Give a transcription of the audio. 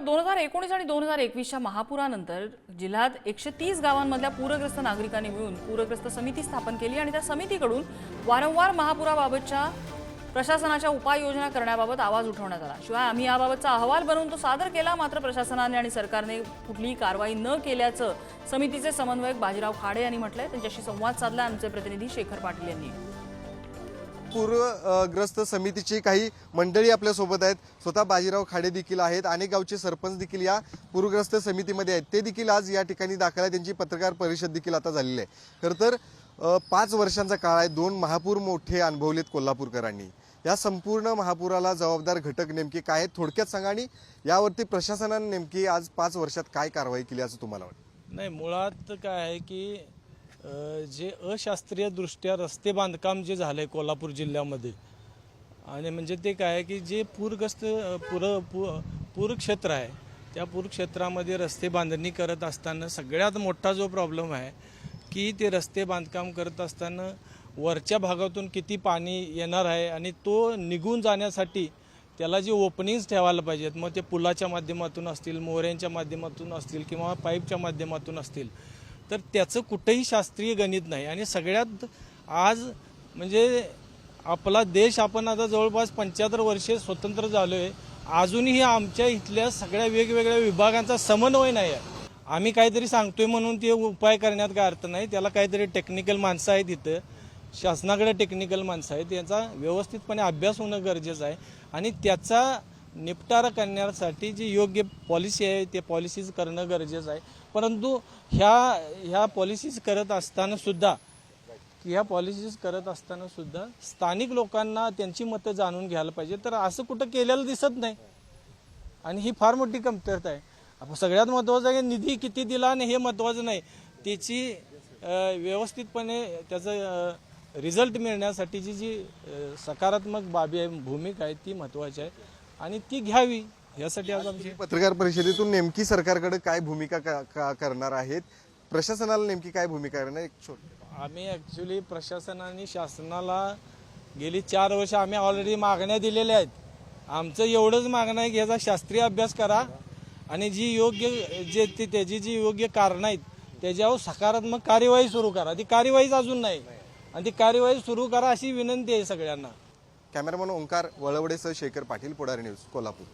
दोन हजार एकोणीस आणि दोन हजार एकवीसच्या महापुरानंतर जिल्ह्यात एकशे तीस गावांमधल्या पूरग्रस्त नागरिकांनी मिळून पूरग्रस्त समिती स्थापन केली आणि त्या समितीकडून वारंवार महापुराबाबतच्या प्रशासनाच्या उपाययोजना करण्याबाबत आवाज उठवण्यात आला. शिवाय आम्ही याबाबतचा अहवाल बनवून तो सादर केला मात्र प्रशासनाने आणि सरकारने कुठलीही कारवाई न केल्याचं समितीचे समन्वयक बाजीराव खाडे यांनी म्हटलंय. त्यांच्याशी संवाद साधला. आमचे प्रतिनिधी शेखर पाटील यांनी. पूरग्रस्त समितीची काही मंडळी आपल्यासोबत आहेत. स्वतः बाजीराव खाडे देखील आहेत अनेक गावचे सरपंच देखील या पूरग्रस्त समितीमध्ये आहेत. ते देखील आज या ठिकाणी दाखल आहे त्यांची पत्रकार परिषद देखील आता झालेली आहे. खरं तर पाच वर्षांचा काळ आहे. दोन महापूर मोठे अनुभवलेत कोल्हापूरकरांनी. या संपूर्ण महापुराला जबाबदार घटक नेमके काय आहेत थोडक्यात सांगा आणि यावरती प्रशासनाने नेमकी आज पाच वर्षात काय कारवाई केली असं तुम्हाला वाटतं? नाही मुळात काय आहे की जे अशास्त्रीय दृष्ट्या रस्ते बांधकाम जे झालं आहे कोल्हापूर जिल्ह्यामध्ये आणि म्हणजे ते काय आहे की जे पूरग्रस्त पुर पूर पू पूरक्षेत्र आहे त्या पूरक्षेत्रामध्ये रस्ते बांधणी करत असताना सगळ्यात मोठा जो प्रॉब्लेम आहे की ते रस्ते बांधकाम करत असताना वरच्या भागातून किती पाणी येणार आहे आणि तो निघून जाण्यासाठी त्याला जे ओपनिंग्स ठेवायला पाहिजेत मग ते पुलाच्या माध्यमातून असतील मोऱ्यांच्या माध्यमातून असतील किंवा पाईपच्या माध्यमातून असतील तर त्याचं कुठंही शास्त्रीय गणित नाही. आणि सगळ्यात आज म्हणजे आपला देश आपण आता जवळपास पंच्याहत्तर वर्षे स्वतंत्र झालो आहे अजूनही आमच्या इथल्या सगळ्या वेगवेगळ्या विभागांचा समन्वय नाही आहे. आम्ही काहीतरी सांगतोय म्हणून ते उपाय करण्यात काय अर्थ नाही. त्याला काहीतरी टेक्निकल माणसं आहेत इथं. शासनाकडे टेक्निकल माणसं आहेत. याचा व्यवस्थितपणे अभ्यास होणं गरजेचं आहे. आणि त्याचा निपटारा करण्यासाठी जी योग्य पॉलिसी आहे ते पॉलिसीज करणं गरजेचं आहे. परंतु ह्या ह्या पॉलिसीज करत असतानासुद्धा ह्या पॉलिसीज करत असतानासुद्धा स्थानिक लोकांना त्यांची मतं जाणून घ्यायला पाहिजे. तर असं कुठं केलेलं दिसत नाही. आणि ही फार मोठी कमतरता आहे. सगळ्यात महत्त्वाचं आहे की निधी किती दिला आणि हे महत्त्वाचं नाही. त्याची व्यवस्थितपणे त्याचं रिझल्ट मिळण्यासाठीची जी सकारात्मक बाबी आहे भूमिका आहे ती महत्त्वाची आहे. आणि ती घ्यावी यासाठी आज आमची पत्रकार परिषदेतून नेमकी सरकारकडे काय भूमिका का- का- करणार आहेत? प्रशासनाला नेमकी काय भूमिका करणार? एक छोट आम्ही ॲक्च्युली प्रशासनाने शासनाला गेली चार वर्ष आम्ही ऑलरेडी मागण्या दिलेल्या आहेत. आमचं एवढंच मागणं आहे की याचा शास्त्रीय अभ्यास करा आणि जी योग्य जे ती त्याची जी योग्य कारणं आहेत त्याच्यावर सकारात्मक कार्यवाही सुरू करा. ती कार्यवाहीच अजून नाही. आणि ती कार्यवाही सुरू करा अशी विनंती आहे सगळ्यांना. कॅमेरामन ओंकार वळवडेसह शेखर पाटील पुढारी न्यूज कोल्हापूर.